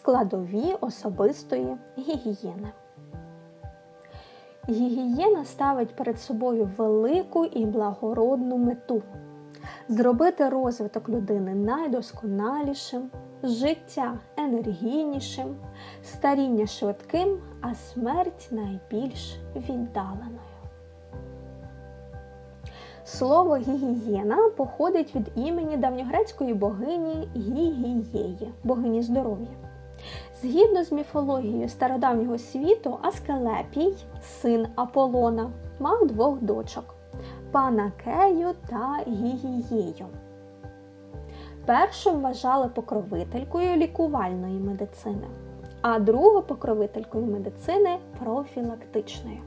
складові особистої гігієни. Гігієна ставить перед собою велику і благородну мету зробити розвиток людини найдосконалішим, життя енергійнішим, старіння швидким, а смерть найбільш віддаленою. Слово гігієна походить від імені давньогрецької богині Гігієї, богині здоров'я. Згідно з міфологією стародавнього світу, Аскелепій, син Аполлона, мав двох дочок Панакею та Гігією. Першу вважали покровителькою лікувальної медицини, а другу покровителькою медицини профілактичної.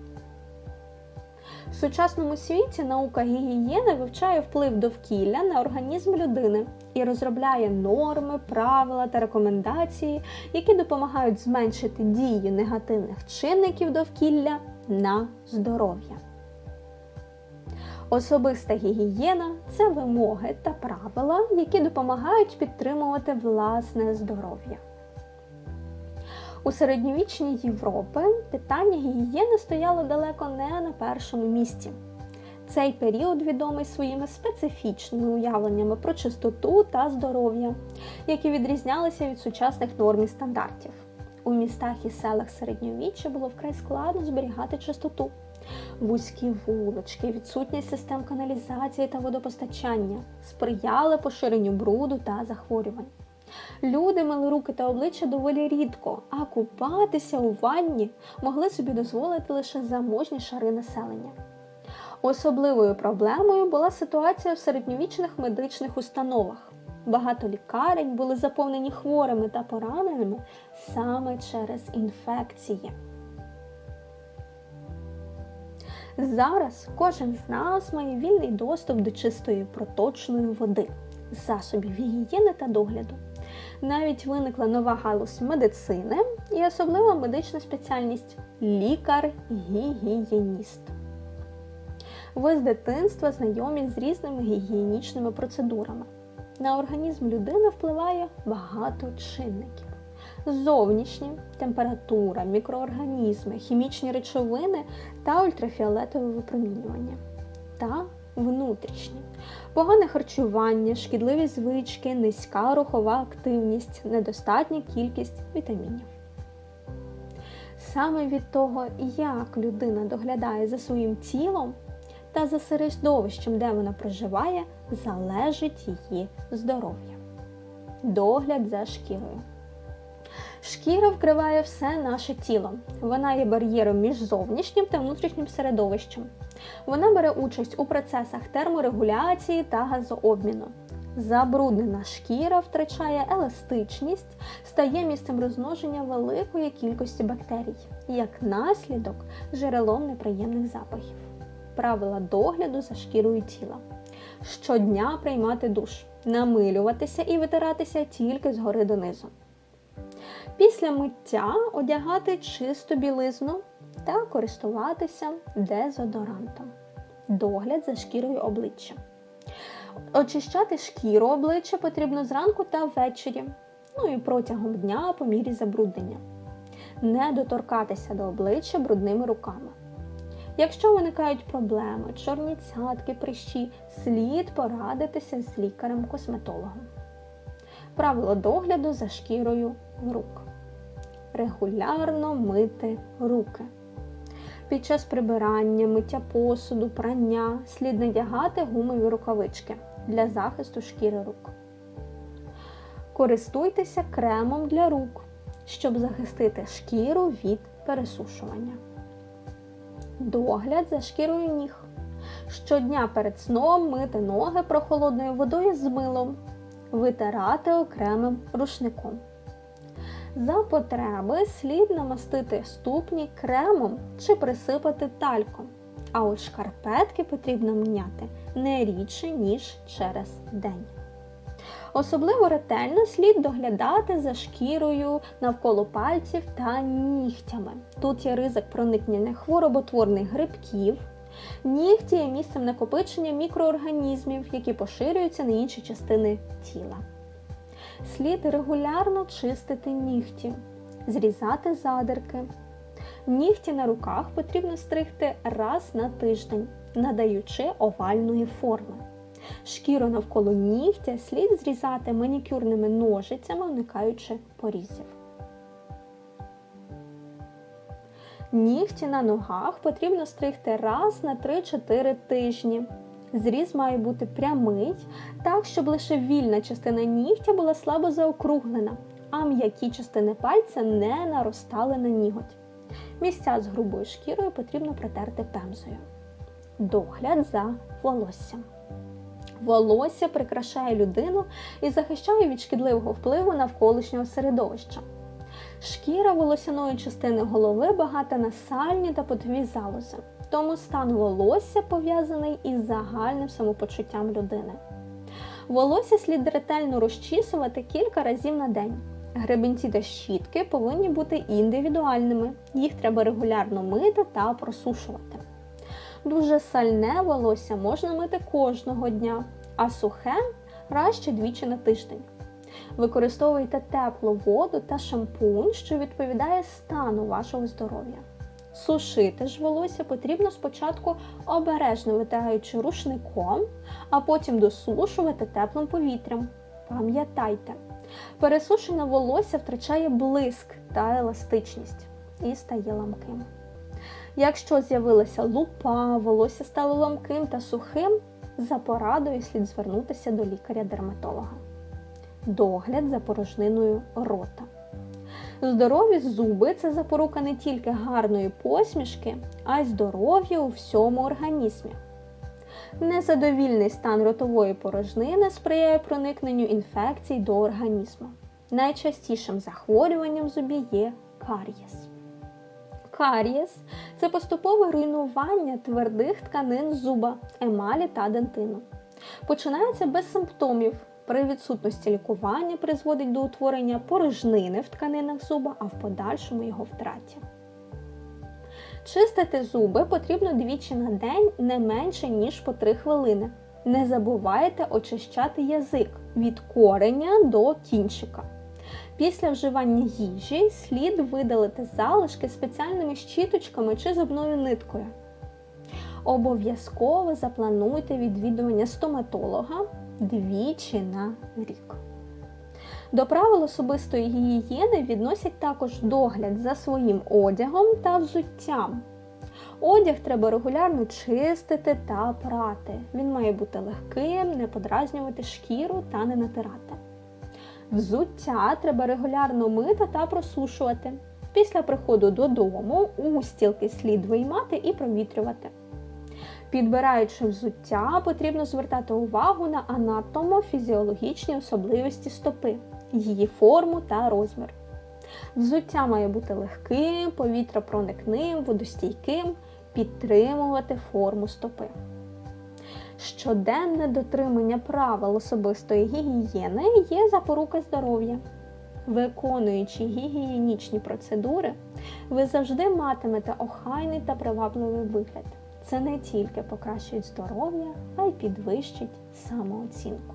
В сучасному світі наука гігієни вивчає вплив довкілля на організм людини і розробляє норми, правила та рекомендації, які допомагають зменшити дію негативних чинників довкілля на здоров'я. Особиста гігієна це вимоги та правила, які допомагають підтримувати власне здоров'я. У середньовічній Європи питання гігієни стояло далеко не на першому місці. Цей період відомий своїми специфічними уявленнями про чистоту та здоров'я, які відрізнялися від сучасних норм і стандартів. У містах і селах середньовіччя було вкрай складно зберігати чистоту. Вузькі вулички, відсутність систем каналізації та водопостачання сприяли поширенню бруду та захворювань. Люди мили руки та обличчя доволі рідко, а купатися у ванні могли собі дозволити лише заможні шари населення. Особливою проблемою була ситуація в середньовічних медичних установах. Багато лікарень були заповнені хворими та пораненими саме через інфекції. Зараз кожен з нас має вільний доступ до чистої проточної води, засобів гігієни та догляду. Навіть виникла нова галузь медицини і особлива медична спеціальність лікар-гігієніст. Ви з дитинства знайомі з різними гігієнічними процедурами. На організм людини впливає багато чинників. Зовнішні температура, мікроорганізми, хімічні речовини та ультрафіолетове випромінювання. Та внутрішні погане харчування, шкідливі звички, низька рухова активність, недостатня кількість вітамінів. Саме від того, як людина доглядає за своїм тілом та за середовищем, де вона проживає, залежить її здоров'я. Догляд за шкірою. Шкіра вкриває все наше тіло. Вона є бар'єром між зовнішнім та внутрішнім середовищем. Вона бере участь у процесах терморегуляції та газообміну. Забруднена шкіра втрачає еластичність, стає місцем розмноження великої кількості бактерій, як наслідок джерелом неприємних запахів. Правила догляду за шкірою тіла. Щодня приймати душ, намилюватися і витиратися тільки згори донизу. Після миття одягати чисту білизну та користуватися дезодорантом. Догляд за шкірою обличчя. Очищати шкіру обличчя потрібно зранку та ввечері, ну і протягом дня по мірі забруднення. Не доторкатися до обличчя брудними руками. Якщо виникають проблеми, чорні цятки, прищі, слід порадитися з лікарем-косметологом. Правило догляду за шкірою рук. Регулярно мити руки. Під час прибирання, миття посуду, прання слід надягати гумові рукавички для захисту шкіри рук. Користуйтеся кремом для рук, щоб захистити шкіру від пересушування. Догляд за шкірою ніг. Щодня перед сном мити ноги прохолодною водою з милом, витирати окремим рушником. За потреби слід намастити ступні кремом чи присипати тальком, а от шкарпетки потрібно міняти не рідше, ніж через день. Особливо ретельно слід доглядати за шкірою навколо пальців та нігтями. Тут є ризик проникнення хвороботворних грибків. Нігті є місцем накопичення мікроорганізмів, які поширюються на інші частини тіла. Слід регулярно чистити нігті, зрізати задирки. Нігті на руках потрібно стригти раз на тиждень, надаючи овальної форми. Шкіру навколо нігтя слід зрізати манікюрними ножицями, уникаючи порізів. Нігті на ногах потрібно стригти раз на 3-4 тижні. Зріз має бути прямий, так, щоб лише вільна частина нігтя була слабо заокруглена, а м'які частини пальця не наростали на ніготь. Місця з грубою шкірою потрібно протерти пемзою. Догляд за волоссям. Волосся прикрашає людину і захищає від шкідливого впливу навколишнього середовища. Шкіра волосяної частини голови багата на сальні та потові залози, тому стан волосся пов'язаний із загальним самопочуттям людини. Волосся слід ретельно розчісувати кілька разів на день. Гребінці та щітки повинні бути індивідуальними, їх треба регулярно мити та просушувати. Дуже сальне волосся можна мити кожного дня, а сухе краще двічі на тиждень. Використовуйте теплу воду та шампунь, що відповідає стану вашого здоров'я. Сушити ж волосся потрібно спочатку обережно витягаючи рушником, а потім досушувати теплим повітрям. Пам'ятайте, пересушене волосся втрачає блиск та еластичність і стає ламким. Якщо з'явилася лупа, волосся стало ламким та сухим, за порадою слід звернутися до лікаря-дерматолога. Догляд за порожниною рота. Здорові зуби це запорука не тільки гарної посмішки, а й здоров'я у всьому організмі. Незадовільний стан ротової порожнини сприяє проникненню інфекцій до організму. Найчастішим захворюванням зубів є карієс. Карієс це поступове руйнування твердих тканин зуба, емалі та дентину. Починається без симптомів. При відсутності лікування призводить до утворення порожнини в тканинах зуба, а в подальшому його втраті. Чистити зуби потрібно двічі на день не менше, ніж по 3 хвилини. Не забувайте очищати язик від кореня до кінчика. Після вживання їжі слід видалити залишки спеціальними щіточками чи зубною ниткою. Обов'язково заплануйте відвідування стоматолога двічі на рік. До правил особистої гігієни відносять також догляд за своїм одягом та взуттям. Одяг треба регулярно чистити та прати. Він має бути легким, не подразнювати шкіру та не натирати. Взуття треба регулярно мити та просушувати. Після приходу додому устілки слід виймати і провітрювати. Підбираючи взуття, потрібно звертати увагу на анатомо-фізіологічні особливості стопи, її форму та розмір. Взуття має бути легким, повітряпроникним, водостійким, підтримувати форму стопи. Щоденне дотримання правил особистої гігієни є запорука здоров'я. Виконуючи гігієнічні процедури, ви завжди матимете охайний та привабливий вигляд. Це не тільки покращить здоров'я, а й підвищить самооцінку.